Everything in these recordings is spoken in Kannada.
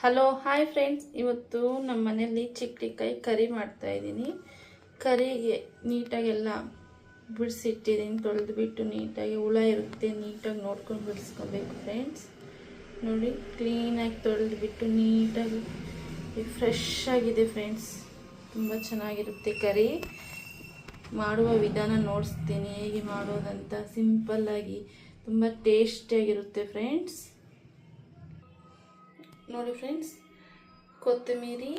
ಹಲೋ ಹಾಯ್ ಫ್ರೆಂಡ್ಸ್ ಇವತ್ತು ನಮ್ಮ ಮನೆಯಲ್ಲಿ ಚಿಕ್ಕಡಿಕಾಯಿ ಕರಿ ಮಾಡ್ತಾ ಇದ್ದೀನಿ. ಕರಿಗೆ ನೀಟಾಗೆಲ್ಲ ಬಿಡಿಸಿಟ್ಟಿದ್ದೀನಿ. ತೊಳೆದು ಬಿಟ್ಟು ನೀಟಾಗಿ ಹುಳ ಇರುತ್ತೆ, ನೀಟಾಗಿ ನೋಡ್ಕೊಂಡು ಬಿಡಿಸ್ಕೊಬೇಕು ಫ್ರೆಂಡ್ಸ್ ನೋಡಿ ಕ್ಲೀನಾಗಿ ತೊಳೆದು ಬಿಟ್ಟು ನೀಟಾಗಿ ಫ್ರೆಶ್ ಆಗಿದೆ ಫ್ರೆಂಡ್ಸ್ ತುಂಬ ಚೆನ್ನಾಗಿರುತ್ತೆ ಕರಿ. ಮಾಡುವ ವಿಧಾನ ನೋಡಿಸ್ತೀನಿ, ಹೇಗೆ ಮಾಡೋದಂತ ಸಿಂಪಲ್ಲಾಗಿ ತುಂಬ ಟೇಸ್ಟಿಯಾಗಿರುತ್ತೆ ಫ್ರೆಂಡ್ಸ್ ನೋಡಿ ಫ್ರೆಂಡ್ಸ್, ಕೊತ್ತಂಬರಿ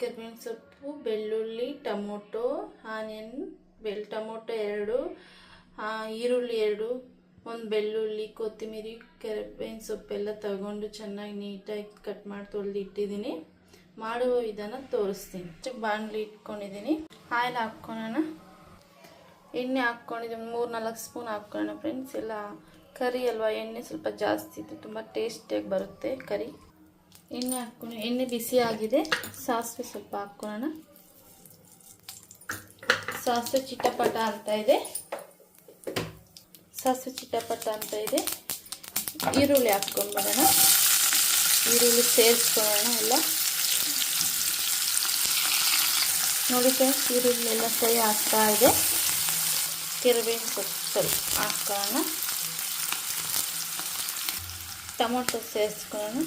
ಕರಿಬೇವಿನ ಸೊಪ್ಪು ಬೆಳ್ಳುಳ್ಳಿ, ಟೊಮೊಟೊ, ಆನಿಯನ್ ಬೆಲ್ ಟೊಮೊಟೊ ಎರಡು ಈರುಳ್ಳಿ ಎರಡು, ಒಂದು ಬೆಳ್ಳುಳ್ಳಿ, ಕೊತ್ತಂಬರಿ ಕರಿಬೇವಿನ ಸೊಪ್ಪೆಲ್ಲ ತಗೊಂಡು ಚೆನ್ನಾಗಿ ನೀಟಾಗಿ ಕಟ್ ಮಾಡಿ ತೊಳೆದು ಇಟ್ಟಿದ್ದೀನಿ. ಮಾಡುವ ವಿಧಾನ ತೋರಿಸ್ತೀನಿ. ಬಾಣಲಿ ಇಟ್ಕೊಂಡಿದ್ದೀನಿ. ಆಯಿಲ್ ಹಾಕ್ಕೊಳೋಣ ಎಣ್ಣೆ ಹಾಕ್ಕೊಂಡಿದ್ದೀನಿ. ಮೂರು ನಾಲ್ಕು ಸ್ಪೂನ್ ಹಾಕ್ಕೊಳ್ಳೋಣ ಫ್ರೆಂಡ್ಸ್. ಎಲ್ಲ ಕರಿ ಅಲ್ವಾ? ಎಣ್ಣೆ ಸ್ವಲ್ಪ ಜಾಸ್ತಿ ಇತ್ತು ತುಂಬ ಟೇಸ್ಟಿಯಾಗಿ ಬರುತ್ತೆ ಕರಿ. ಎಣ್ಣೆ ಹಾಕ್ಕೊಂಡು ಎಣ್ಣೆ ಬಿಸಿ ಆಗಿದೆ. ಸಾಸಿವೆ ಸ್ವಲ್ಪ ಹಾಕ್ಕೊಳ್ಳೋಣ. ಸಾಸಿವೆ ಚಿಟಪಟ ಅಂತ ಇದೆ. ಸಾಸಿವೆ ಚಿಟಪಟ ಅಂತ ಇದೆ. ಈರುಳ್ಳಿ ಹಾಕ್ಕೊಂಡ್ಬರೋಣ ಈರುಳ್ಳಿ ಸೇರಿಸ್ಕೊಳ್ಳೋಣ ಎಲ್ಲ. ನೋಡಿ ಫ್ರೆಂಡ್ಸ್ ಈರುಳ್ಳಿ ಎಲ್ಲ ಫ್ರೈ ಆಗ್ತಾ ಇದೆ. ಕರಿಬೇವಿನ ಸೊಪ್ಪು ಸ್ವಲ್ಪ ಹಾಕ್ಕೊಳ್ಳೋಣ ಟೊಮೊಟೊ ಸೇರಿಸ್ಕೊಳ್ಳೋಣ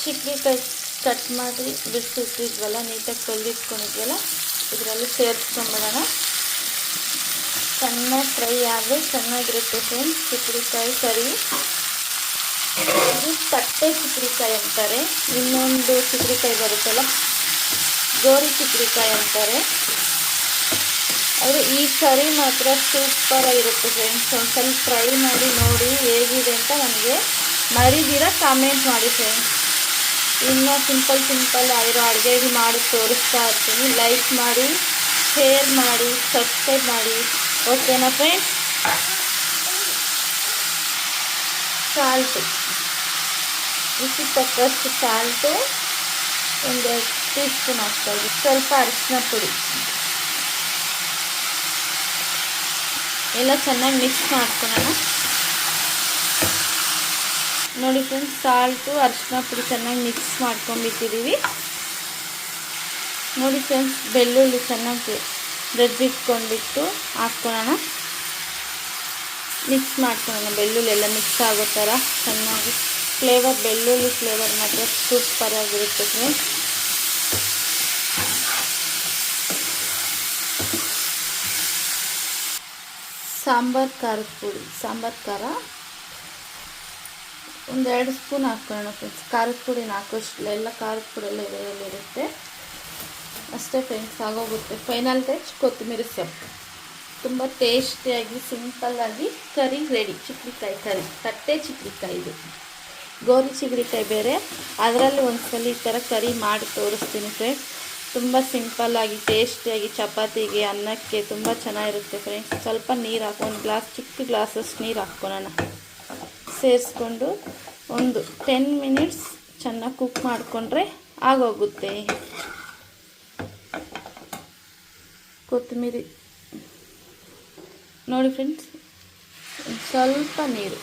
ಚಿಕ್ಕಡಿಕಾಯಿ ಕಟ್ ಮಾಡಿ ಬಿಡಿಸಿಟ್ಟಿದ್ವಲ್ಲ ನೀಟಾಗಿ ತೊಳೆದಿಟ್ಕೊಂಡಿದ್ವಲ್ಲ ಇದರಲ್ಲಿ ಸೇರಿಸ್ಕೊಂಬಿಡೋಣ ಚೆನ್ನಾಗಿ ಫ್ರೈ ಆದರೆ ಚೆನ್ನಾಗಿರುತ್ತೆ ಫ್ರೆಂಡ್ಸ್ ಚಿಕ್ಕಡಿಕಾಯಿ ಕರಿ ಇದು ತಟ್ಟೆ ಚಿಕ್ಕಡಿಕಾಯಿ ಅಂತಾರೆ ಇನ್ನೊಂದು ಚಿಕ್ಕಡಿಕಾಯಿ ಬರುತ್ತಲ್ಲ ಗೋರಿ ಚಿಕ್ಕಡಿಕಾಯಿ ಅಂತಾರೆ ಆದರೆ ಈ ಕರಿ ಮಾತ್ರ ಸೂಪರ್ ಆಗಿರುತ್ತೆ ಫ್ರೆಂಡ್ಸ್ ಒಂದು ಸ್ವಲ್ಪ ಟ್ರೈ ಮಾಡಿ, ನೋಡಿ ಹೇಗಿದೆ ಅಂತ ನನಗೆ ಮರಿದಿರ ಕಾಮೆಂಟ್ ಮಾಡಿ ಫ್ರೆಂಡ್ಸ್ ಇನ್ನು ಸಿಂಪಲ್ ಸಿಂಪಲ್ ಆಗಿರೋ ಅಡುಗೆ ಮಾಡಿ ತೋರಿಸ್ತಾ ಇರ್ತೀನಿ. ಲೈಕ್ ಮಾಡಿ ಶೇರ್ ಮಾಡಿ ಸಬ್ಸ್ಕ್ರೈಬ್ ಮಾಡಿ. ಓಕೆನಾ ಫ್ರೆಂಡ್ಸ್ ಸಾಲ್ಟು ಬಿಸಿ ತಕ್ಕಷ್ಟು ಸಾಲ್ಟು ಒಂದು ಟೀ ಸ್ಪೂನ್ ಹಾಕ್ತಾಯಿದ್ವಿ ಸ್ವಲ್ಪ ಅರಿಶಿನ ಪುಡಿ. ಎಲ್ಲ ಚೆನ್ನಾಗಿ ಮಿಕ್ಸ್ ಮಾಡ್ಕೊಳ್ಳೋಣ ನೋಡಿ ಫ್ರೆಂಡ್ಸ್ ಸಾಲ್ಟು ಅರಿಶಿನ ಪುಡಿ ಚೆನ್ನಾಗಿ ಮಿಕ್ಸ್ ಮಾಡ್ಕೊಂಡ್ಬಿಟ್ಟಿದ್ದೀವಿ ನೋಡಿ ಫ್ರೆಂಡ್ಸ್ ಬೆಳ್ಳುಳ್ಳಿ ಚೆನ್ನಾಗಿ ಬೆದ್ದಿಟ್ಕೊಂಡ್ಬಿಟ್ಟು ಹಾಕ್ಕೊಳ್ಳೋಣ ಮಿಕ್ಸ್ ಮಾಡ್ಕೊಳ್ಳೋಣ ಬೆಳ್ಳುಳ್ಳಿ ಎಲ್ಲ ಮಿಕ್ಸ್ ಆಗೋ ಥರ ಚೆನ್ನಾಗಿ. ಫ್ಲೇವರ್ ಬೆಳ್ಳುಳ್ಳಿ ಫ್ಲೇವರ್ ಮಾತ್ರ ಸೂಪರ್ ಆಗಿರುತ್ತೆ ಫ್ರೆಂಡ್ಸ್ ಸಾಂಬಾರ್ ಖಾರದ ಪುಡಿ, ಸಾಂಬಾರು ಖಾರ. ಒಂದೆರಡು ಸ್ಪೂನ್ ಹಾಕ್ಕೊಳ್ಳೋಣ ಫ್ರೆಂಡ್ಸ್ ಖಾರದ ಪುಡಿ ನಾಲ್ಕಷ್ಟು ಎಲ್ಲ ಖಾರದ ಪುಡಿ ಎಲ್ಲ ಇದರಲ್ಲಿರುತ್ತೆ ಅಷ್ಟೇ ಫ್ರೆಂಡ್ಸ್ ಆಗೋಗುತ್ತೆ. ಫೈನಲ್ ಟಚ್ ಕೊತ್ತಂಬರಿ ಸೊಪ್ಪು. ತುಂಬ ಟೇಸ್ಟಿಯಾಗಿ ಸಿಂಪಲ್ಲಾಗಿ ಕರಿ ರೆಡಿ ಚಿಕ್ಕಡಿಕಾಯಿ ಕರಿ ತಟ್ಟೆ ಚಿಕ್ಕಡಿಕಾಯಿ ಇದು. ಗೋರಿ ಚಿಗ್ರಿಕಾಯಿ ಬೇರೆ. ಅದರಲ್ಲಿ ಒಂದ್ಸಲ ಈ ಥರ ಕರಿ ಮಾಡಿ ತೋರಿಸ್ತೀನಿ ಫ್ರೆಂಡ್ಸ್ ತುಂಬ ಸಿಂಪಲ್ಲಾಗಿ ಟೇಸ್ಟಿಯಾಗಿ ಚಪಾತಿಗೆ, ಅನ್ನಕ್ಕೆ ತುಂಬ ಚೆನ್ನಾಗಿರುತ್ತೆ ಫ್ರೆಂಡ್ಸ್ ಸ್ವಲ್ಪ ನೀರು ಹಾಕಿ, ಒಂದು ಗ್ಲಾಸ್ ಚಿಕ್ಕ ಗ್ಲಾಸಸ್ ನೀರು ಹಾಕ್ಕೊಳ್ಳೋಣ ಸೇರಿಸ್ಕೊಂಡು ಒಂದು ಟೆನ್ ಮಿನಿಟ್ಸ್ ಚೆನ್ನಾಗಿ ಕುಕ್ ಮಾಡಿಕೊಂಡ್ರೆ ಆಗೋಗುತ್ತೆ. ಕೊತ್ತಂಬರಿ. ನೋಡಿ ಫ್ರೆಂಡ್ಸ್ ಸ್ವಲ್ಪ ನೀರು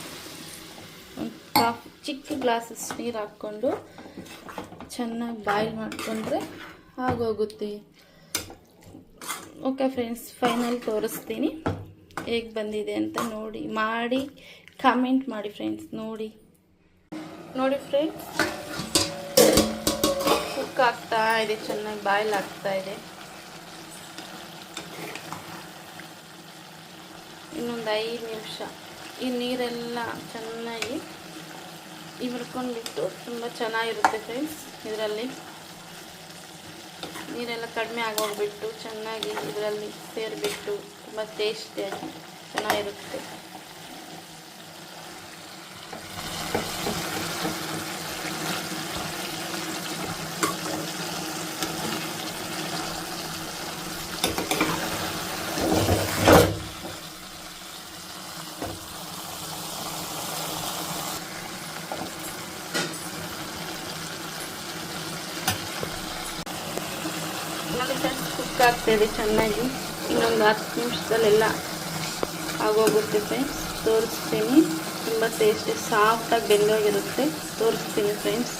ಚಿಕ್ಕ ಗ್ಲಾಸಸ್ ನೀರು ಹಾಕ್ಕೊಂಡು ಚೆನ್ನಾಗಿ ಬಾಯ್ಲ್ ಮಾಡಿಕೊಂಡ್ರೆ ಆಗೋಗುತ್ತೆ. ಓಕೆ ಫ್ರೆಂಡ್ಸ್, ಫೈನಲ್ ತೋರಿಸ್ತೀನಿ. ಹೇಗೆ ಬಂದಿದೆ ಅಂತ ನೋಡಿ, ಮಾಡಿ ಕಾಮೆಂಟ್ ಮಾಡಿ ಫ್ರೆಂಡ್ಸ್, ನೋಡಿ. ನೋಡಿ ಫ್ರೆಂಡ್ಸ್, ಕುಕ್ ಆಗ್ತಾ ಇದೆ, ಚೆನ್ನಾಗಿ ಬಾಯ್ಲ್ ಆಗ್ತಾ ಇದೆ. ಇನ್ನೊಂದು ಐದು ನಿಮಿಷ. ಈ ನೀರೆಲ್ಲ ಚೆನ್ನಾಗಿ ಇಮ್ರ್ಕೊಂಡ್ಬಿಟ್ಟು ತುಂಬ ಚೆನ್ನಾಗಿರುತ್ತೆ ಫ್ರೆಂಡ್ಸ್ ಇದರಲ್ಲಿ. ನೀರೆಲ್ಲ ಕಡಿಮೆ ಆಗೋಗ್ಬಿಟ್ಟು ಚೆನ್ನಾಗಿ ಇದರಲ್ಲಿ ಸೇರಿಬಿಟ್ಟು ತುಂಬ ಟೇಸ್ಟಿಯಾಗಿ ಚೆನ್ನಾಗಿರುತ್ತೆ ನೋಡಿ ಫ್ರೆಂಡ್ಸ್ ಕುಕ್ ಆಗ್ತಾಯಿದೆ ಚೆನ್ನಾಗಿ ಇನ್ನೊಂದು ಹತ್ತು ನಿಮಿಷದಲ್ಲೆಲ್ಲ ಆಗೋಗುತ್ತೆ ಫ್ರೆಂಡ್ಸ್ ತೋರಿಸ್ತೀನಿ. ತುಂಬ ಟೇಸ್ಟಿ ಸಾಫ್ಟಾಗಿ ಬೆಂದೋಗಿರುತ್ತೆ. ತೋರಿಸ್ತೀನಿ ಫ್ರೆಂಡ್ಸ್